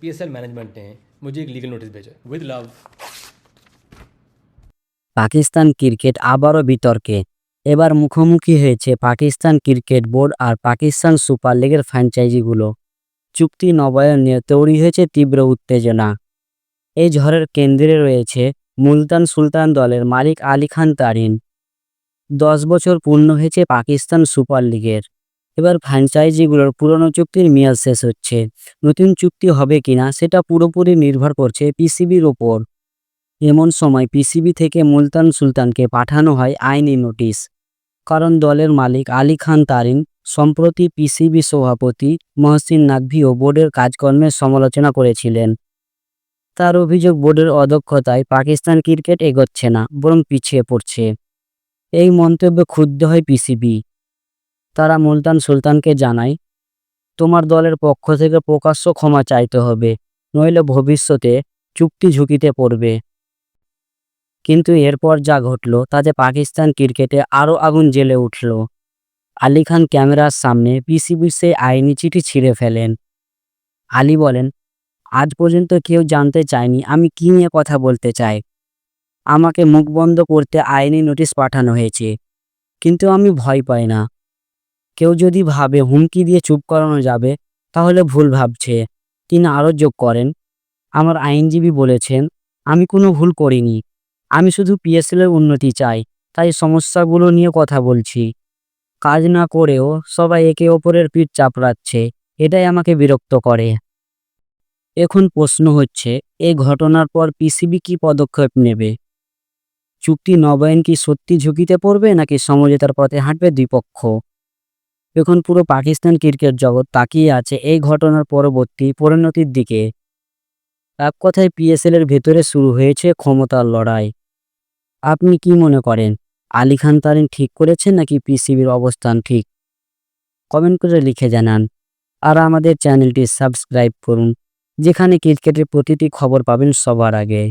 PSL management ने मुझे एक लीगल नोटिस भेजा विद लव পাকিস্তান ক্রিকেট আবারও বিতর্কে এবার মুখোমুখি হয়েছে পাকিস্তান ক্রিকেট বোর্ড আর পাকিস্তান সুপার লিগের ফ্র্যাঞ্চাইজিগুলো চুক্তি নবায়ন নিয়ে তৈরি হয়েছে তীব্র উত্তেজনা এই ঝড়ের কেন্দ্রে রয়েছে মুলতান সুলতান দলের মালিক আলী খান তারিন দশ বছর পূর্ণ হয়েছে পাকিস্তান সুপার লিগের এবার ফ্র্যাঞ্চাইজিগুলোর পুরনো চুক্তির মেয়াদ শেষ হচ্ছে। নতুন চুক্তি হবে কিনা সেটা পুরোপুরি নির্ভর করছে পিসিবির ওপর। এমন সময় পিসিবি থেকে মুলতান সুলতানকে পাঠানো হয় আইনি নোটিশ। কারণ দলের মালিক আলী খান তারিন, সম্প্রতি পিসিবি সভাপতি মহসিন নাকভি ও বোর্ডের কাজকর্মের সমালোচনা করেছিলেন। তার অভিযোগ, বোর্ডের অদক্ষতায় পাকিস্তান ক্রিকেট এগোচ্ছে না, বরং পিছিয়ে পড়ছে। এই মন্তব্যে ক্ষুব্ধ হয় পিসিবি। তারা মুলতান সুলতানকে জানায়, তোমার দলের পক্ষ থেকে প্রকাশ্য ক্ষমা চাইতে হবে, নইলে ভবিষ্যতে চুক্তি ঝুঁকিতে পড়বে। কিন্তু এরপর যা ঘটল তাতে পাকিস্তান ক্রিকেটে আরও আগুন জ্বেলে উঠল। আলী খান ক্যামেরার সামনে পিসিবির সেই আইনি চিঠি ছিঁড়ে ফেলেন। আলী বলেন, আজ পর্যন্ত কেউ জানতে চায়নি আমি কী নিয়ে কথা বলতে চাই। আমাকে মুখ বন্ধ করতে আইনি নোটিশ পাঠানো হয়েছে, কিন্তু আমি ভয় পাই না। কেউ যদি ভাবে হুমকি দিয়ে চুপ করানো যাবে, তাহলে ভুল ভাবছে। তিনি আরও যোগ করেন, আমার আইনজীবী বলেছেন, আমি কোনো ভুল করিনি। আমি শুধু পিএসএলের উন্নতি চাই, তাই সমস্যাগুলো নিয়ে কথা বলছি। কাজ না করেও সবাই একে অপরের পিঠ চাপড়াচ্ছে, এটাই আমাকে বিরক্ত করে। এখন প্রশ্ন হচ্ছে এই ঘটনার পর পিসিবি কি পদক্ষেপ নেবে? চুক্তি নবায়ন কি সত্যি ঝুঁকিতে পড়বে, নাকি সমঝোতার পথে হাঁটবে দুই পক্ষ? এখন পুরো পাকিস্তান ক্রিকেট জগৎ তাকিয়ে আছে এই ঘটনার পরবর্তী পরিণতির দিকে। এক কথায় পিএসএল এর ভেতরে শুরু হয়েছে ক্ষমতার লড়াই। আপনি কি মনে করেন, আলী খান তারিন ঠিক করেছেন নাকি পিসিবির অবস্থান ঠিক? কমেন্ট করে লিখে জানান। আর আমাদের চ্যানেলটি সাবস্ক্রাইব করুন, যেখানে ক্রিকেটের প্রতিটি খবর পাবেন সবার আগে।